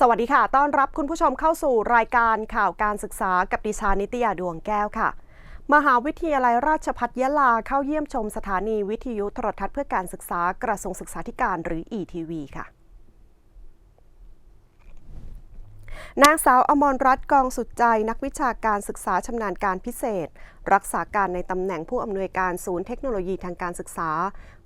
สวัสดีค่ะ ต้อนรับคุณผู้ชมเข้าสู่รายการข่าวการศึกษากับดิชานิตยาดวงแก้วค่ะ มหาวิทยาลัยราชพัฒยะลาเข้าเยี่ยมชมสถานีวิทยุโทรทัศน์เพื่อการศึกษากระทรวงศึกษาธิการหรือ ETV ค่ะ นางสาวอมรรัตน์กองสุดใจนักวิชาการศึกษาชำนาญการพิเศษ รักษาการในตำแหน่งผู้อำนวยการศูนย์เทคโนโลยีทางการศึกษา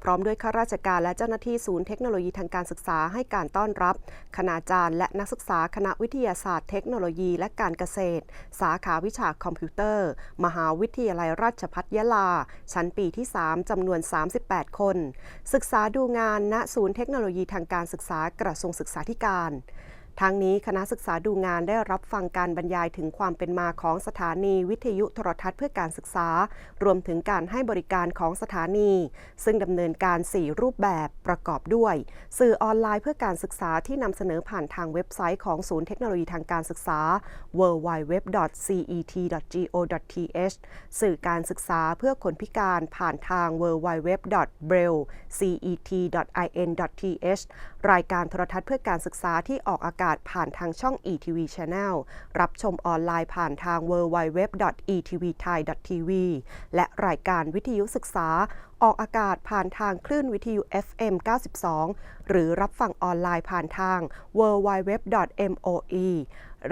พร้อมด้วยข้าราชการและเจ้าหน้าที่ศูนย์เทคโนโลยีทางการศึกษาให้การต้อนรับ คณาจารย์และนักศึกษาคณะวิทยาศาสตร์เทคโนโลยีและการเกษตร สาขาวิชาคอมพิวเตอร์ มหาวิทยาลัยราชภัฏยะลา ชั้นปีที่ 3จำนวน 38 คน ศึกษาดูงานณศูนย์เทคโนโลยีทางการศึกษากระทรวงศึกษาธิการ ทั้งนี้คณะศึกษาดูงานได้รับฟังการบรรยายถึงความเป็นมาของสถานีวิทยุโทรทัศน์เพื่อการศึกษา รวมถึงการให้บริการของสถานี ซึ่งดำเนินการ 4 รูปแบบประกอบด้วย สื่อออนไลน์เพื่อการศึกษาที่นำเสนอผ่านทางเว็บไซต์ของศูนย์เทคโนโลยีทางการศึกษา www.cet.go.th สื่อการศึกษาเพื่อคนพิการผ่านทาง www.braille.cet.in.th รายการโทรทัศน์เพื่อการศึกษาที่ออกอากาศผ่านทางช่อง ETV Channel รับชมออนไลน์ผ่านทาง www.etvthai.tv และรายการวิทยุศึกษา ออกอากาศผ่านทางคลื่นวิทยุ FM 92 หรือรับฟังออนไลน์ผ่านทาง www.moe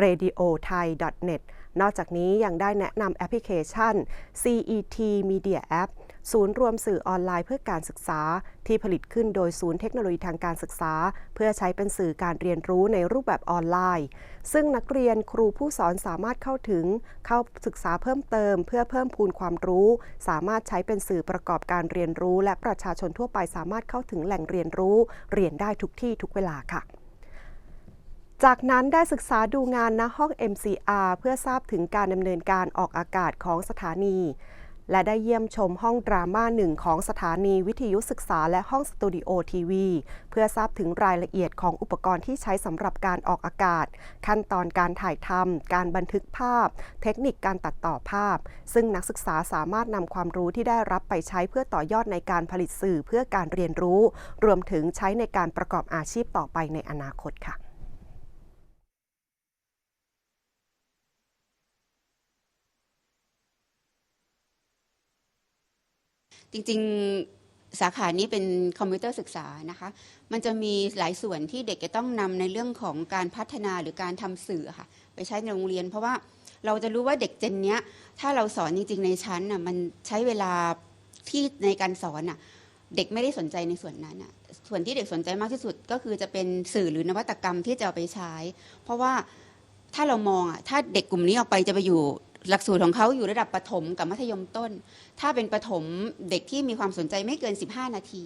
radiothai.net นอกจากนี้ยังได้แนะนำแอปพลิเคชัน CET Media App ศูนย์รวมสื่อออนไลน์เพื่อการศึกษา ที่ผลิตขึ้นโดยศูนย์เทคโนโลยีทางการศึกษา เพื่อใช้เป็นสื่อการเรียนรู้ในรูปแบบออนไลน์ ซึ่งนักเรียนครูผู้สอนสามารถเข้าถึง เข้าศึกษาเพิ่มเติม เพื่อเพิ่มพูนความรู้ สามารถใช้เป็นสื่อประกอบการเรียนรู้ และประชาชนทั่วไปสามารถเข้าถึงแหล่งเรียนรู้ เรียนได้ทุกที่ทุกเวลาค่ะ จากนั้นได้ศึกษาดูงานณห้อง MCR เพื่อทราบถึงการดำเนินการออกอากาศของสถานี และได้เยี่ยมชมห้องดราม่าหนึ่งของสถานีวิทยุศึกษาและห้องสตูดิโอทีวีเพื่อทราบถึงรายละเอียดของอุปกรณ์ที่ใช้สำหรับการออกอากาศ ขั้นตอนการถ่ายทำการบันทึกภาพ เทคนิคการตัดต่อภาพ ซึ่งนักศึกษาสามารถนำความรู้ที่ได้รับไปใช้เพื่อต่อยอดในการผลิตสื่อเพื่อการเรียนรู้ รวมถึงใช้ในการประกอบอาชีพต่อไปในอนาคตค่ะ จริงๆสาขานี้เป็นคอมพิวเตอร์ศึกษานะคะ มันจะมีหลายส่วนที่เด็กจะต้องนำในเรื่องของการพัฒนาหรือการทำสื่อค่ะไปใช้ในโรงเรียน เพราะว่าเราจะรู้ว่าเด็กเจนเนี้ยถ้าเราสอนจริง ๆ ในชั้นน่ะมันใช้เวลาที่ในการสอนน่ะเด็กไม่ได้สนใจในส่วนนั้นน่ะ ส่วนที่เด็กสนใจมากที่สุดก็คือจะเป็นสื่อหรือนวัตกรรมที่จะเอาไปใช้ เพราะว่าถ้าเรามองอะ ถ้าเด็กกลุ่มนี้ออกไปจะไปอยู่ หลักสูตรของเขาอยู่ระดับประถมกับมัธยมต้น ถ้าเป็นประถมเด็กที่มีความสนใจไม่เกิน 15 นาที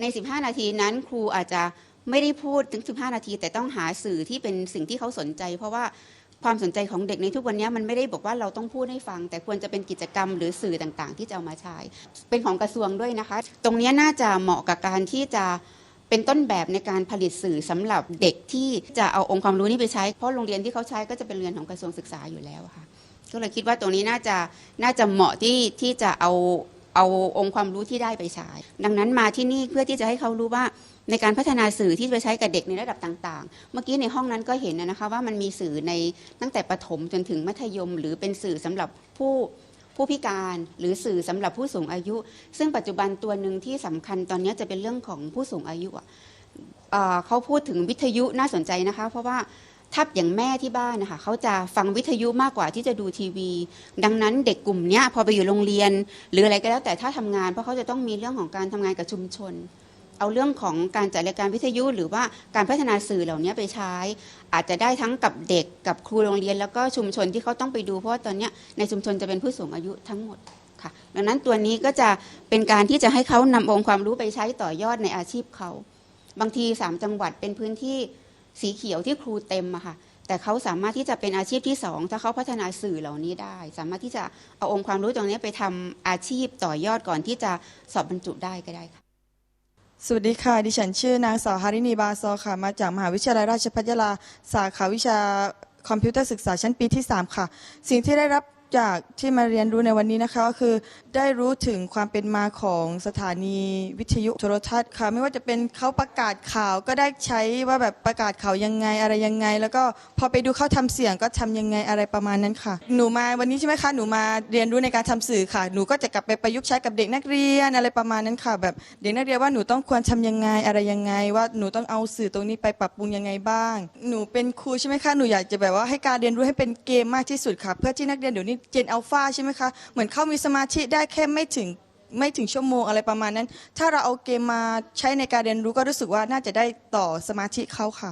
ใน 15 นาทีนั้นครูอาจจะไม่ได้พูดถึง 15 นาที แต่ต้องหาสื่อที่เป็นสิ่งที่เขาสนใจ เพราะว่าความสนใจของเด็กในทุกวันนี้มันไม่ได้บอกว่าเราต้องพูดให้ฟัง แต่ควรจะเป็นกิจกรรมหรือสื่อต่างๆ ที่จะเอามาใช้ เป็นของกระทรวงด้วยนะคะ ตรงนี้น่าจะเหมาะกับการที่จะเป็นต้นแบบในการผลิตสื่อสำหรับเด็กที่จะเอาองค์ความรู้นี้ไปใช้ เพราะโรงเรียนที่เขาใช้ก็จะเป็นเรียนของกระทรวงศึกษาอยู่แล้วค่ะ ก็เลยคิดว่าตรงนี้น่าจะน่าจะเหมาะที่ที่จะเอาเอาองค์ความรู้ที่ได้ไปใช้ ดังนั้นมาที่นี่เพื่อที่จะให้เขารู้ว่าในการพัฒนาสื่อที่ไปใช้กับเด็กในระดับต่าง ๆ เมื่อกี้ในห้องนั้นก็เห็นนะคะว่ามันมีสื่อในตั้งแต่ประถมจนถึงมัธยม หรือเป็นสื่อสำหรับผู้ผู้พิการหรือสื่อสำหรับผู้สูงอายุ ซึ่งปัจจุบันตัวหนึ่งที่สำคัญตอนนี้จะเป็นเรื่องของผู้สูงอายุเขาพูดถึงวิทยุน่าสนใจนะคะ เพราะว่า ถ้าอย่างแม่ที่บ้านนะคะเขาจะฟังวิทยุมากกว่าที่จะดูทีวี ดังนั้นเด็กกลุ่มนี้พอไปอยู่โรงเรียน หรืออะไรก็แล้วแต่ถ้าทำงานเพราะเขาจะต้องมีเรื่องของการทำงานกับชุมชน เอาเรื่องของการจัดรายการวิทยุ หรือว่าการพัฒนาสื่อเหล่านี้ไปใช้ อาจจะได้ทั้งกับเด็กกับครูโรงเรียน แล้วก็ชุมชนที่เขาต้องไปดูเพราะว่าตอนนี้ในชุมชนจะเป็นผู้สูงอายุทั้งหมดค่ะ ดังนั้นตัวนี้ก็จะเป็นการที่จะให้เขานำองค์ความรู้ไปใช้ต่อยอดในอาชีพเขาบางทีสามจังหวัดเป็นพื้นที่ สีเขียวที่ครูเต็มอะค่ะแต่เขาสามารถที่จะเป็นอาชีพที่สองถ้าเขาพัฒนาสื่อเหล่านี้ได้ สามารถที่จะเอาองค์ความรู้ตรงนี้ไปทำอาชีพต่อยอดก่อนที่จะสอบบรรจุได้ก็ได้ค่ะ สวัสดีค่ะ ดิฉันชื่อนางสาวฮารินีบาซอค่ะ มาจากมหาวิทยาลัยราชภัฏยาลา สาขาวิชาคอมพิวเตอร์ศึกษาชั้นปีที่ 3 ค่ะ สิ่งที่ได้รับ จากที่มาเรียนรู้ในวันนี้นะคะก็คือได้รู้ถึงความเป็นมาของสถานีวิทยุโทรทัศน์ค่ะ ไม่ว่าจะเป็นเขาประกาศข่าวก็ได้ใช้ว่าแบบประกาศข่าวยังไงอะไรยังไง แล้วก็พอไปดูเขาทำเสียงก็ทำยังไงอะไรประมาณนั้นค่ะ หนูมาวันนี้ใช่ไหมคะหนูมาเรียนรู้ในการทำสื่อค่ะ หนูก็จะกลับไปประยุกต์ใช้กับเด็กนักเรียนอะไรประมาณนั้นค่ะ แบบเด็กนักเรียนว่าหนูต้องควรทำยังไงอะไรยังไง ว่าหนูต้องเอาสื่อตรงนี้ไปปรับปรุงยังไงบ้าง หนูเป็นครูใช่ไหมคะหนูอยากจะแบบว่าให้การเรียนรู้ให้เป็นเกมมากที่สุดค่ะ เพื่อที่นักเรียนเดี๋ยวนี้เจนอัลฟาใช่ไหมคะ เหมือนเขามีสมาธิได้แค่ไม่ถึงไม่ถึงชั่วโมงอะไรประมาณนั้น ถ้าเราเอาเกมมาใช้ในการเรียนรู้ก็รู้สึกว่าน่าจะได้ต่อสมาธิเขาค่ะ